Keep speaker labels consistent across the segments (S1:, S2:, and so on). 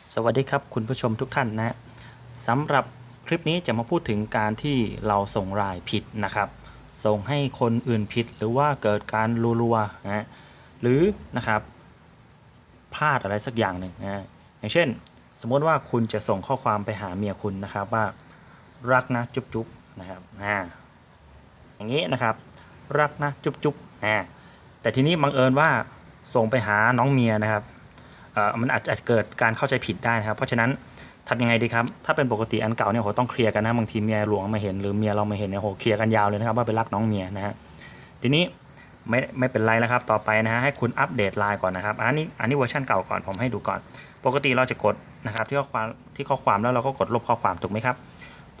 S1: สวัสดีครับคุณผู้ชมทุกท่านนะสำหรับคลิปนี้จะมาพูดถึงการที่เราส่งรายผิดนะครับ ส่งให้คนอื่นผิดหรือว่าเกิดการรัวๆนะฮะหรือนะครับพลาดอะไรสักอย่างหนึ่งนะอย่างเช่น สมมติว่าคุณจะส่งข้อความไปหาเมียคุณนะครับว่ารักนะจุ๊บๆนะครับอ่าอย่างนี้นะครับ รักนะจุ๊บๆนะแต่ทีนี้บังเอิญว่าส่งไปหาน้องเมียนะครับ มันอาจจะเกิดการเข้าใจผิดได้นะครับ เพราะฉะนั้นทำยังไงดีครับ ถ้าเป็นปกติอันเก่าเนี่ยโหต้องเคลียร์กันนะบางทีเมียหลวงมาเห็นหรือเมียเรามาเห็นเนี่ยโหเคลียร์กันยาวเลยนะครับว่าไปรักน้องเมียนะฮะทีนี้ไม่ไม่เป็นไรแล้วครับ ต่อไปนะฮะให้คุณอัปเดตไลน์ก่อนนะครับ อันนี้อันนี้เวอร์ชันเก่าก่อนผมให้ดูก่อน ปกติเราจะกดนะครับที่ข้อความที่ข้อความแล้วเราก็กดลบข้อความถูกไหมครับ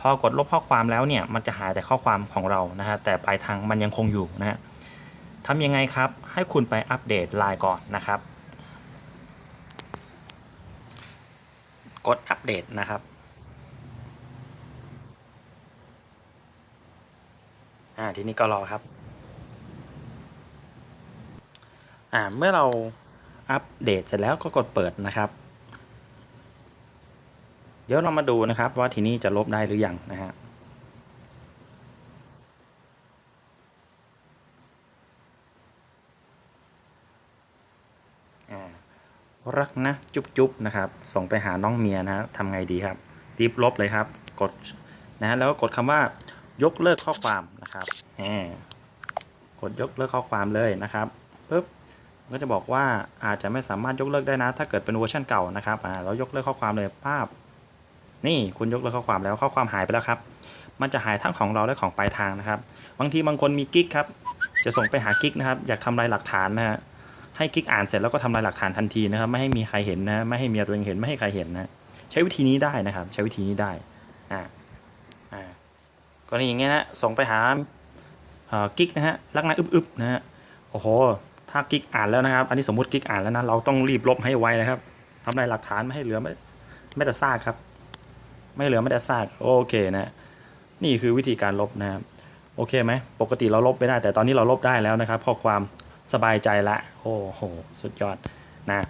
S1: พอกดลบข้อความแล้วเนี่ยมันจะหายแต่ข้อความของเรานะฮะแต่ปลายทางมันยังคงอยู่นะฮะทำยังไงครับให้คุณไปอัปเดตไลน์ก่อนนะครับ กดอัปเดตนะครับอ่าทีนี้ก็รอครับอ่าเมื่อเราอัปเดตเสร็จแล้วก็กดเปิดนะครับ เดี๋ยวเรามาดูนะครับว่าทีนี้จะลบได้หรือยังนะฮะ อ่า รักนะจุ๊บจุ๊บนะครับ ส่งไปหาน้องเมียนะฮะทำไงดีครับรีบลบเลยครับ กดนะฮะแล้วก็กดคำว่ายกเลิกข้อความนะครับแหมกดยกเลิกข้อความเลยนะครับปุ๊บก็จะบอกว่าอาจจะไม่สามารถยกเลิกได้นะ ถ้าเกิดเป็นเวอร์ชันเก่านะครับอ่าเรายกเลิกข้อความเลยป้าบนี่คุณยกเลิกข้อความแล้วข้อความหายไปแล้วครับ มันจะหายทั้งของเราและของปลายทางนะครับ บางทีบางคนมีกิ๊กครับ จะส่งไปหากิ๊กนะครับ อยากทำลายหลักฐานนะฮะ ให้กิกอ่านเสร็จแล้วก็ทำลายหลักฐานทันทีนะครับ ไม่ให้มีใครเห็นนะ ไม่ให้เมียตัวเองเห็น ไม่ให้ใครเห็นนะ ใช้วิธีนี้ได้นะครับ ใช้วิธีนี้ได้ อ่า อ่ากรณีอย่างเงี้ยนะ ส่งไปหาเอ่อกิ๊กนะฮะรักนะอึบๆนะฮะ โอ้โห ถ้ากิ๊กอ่านแล้วนะครับ อันนี้สมมติกิ๊กอ่านแล้วนะ เราต้องรีบลบให้ไวนะครับทำลายหลักฐานไม่ให้เหลือไม่ไม่แต่ซากครับ ไม่เหลือไม่แต่ซาก โอเคนะ นี่คือวิธีการลบนะครับ โอเคไหม ปกติเราลบไม่ได้ แต่ตอนนี้เราลบได้แล้วนะครับ ข้อความ สบายใจละ โอ้โห สุดยอดนะ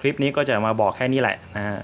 S1: คลิปนี้ก็จะมาบอกแค่นี้แหละนะฮะ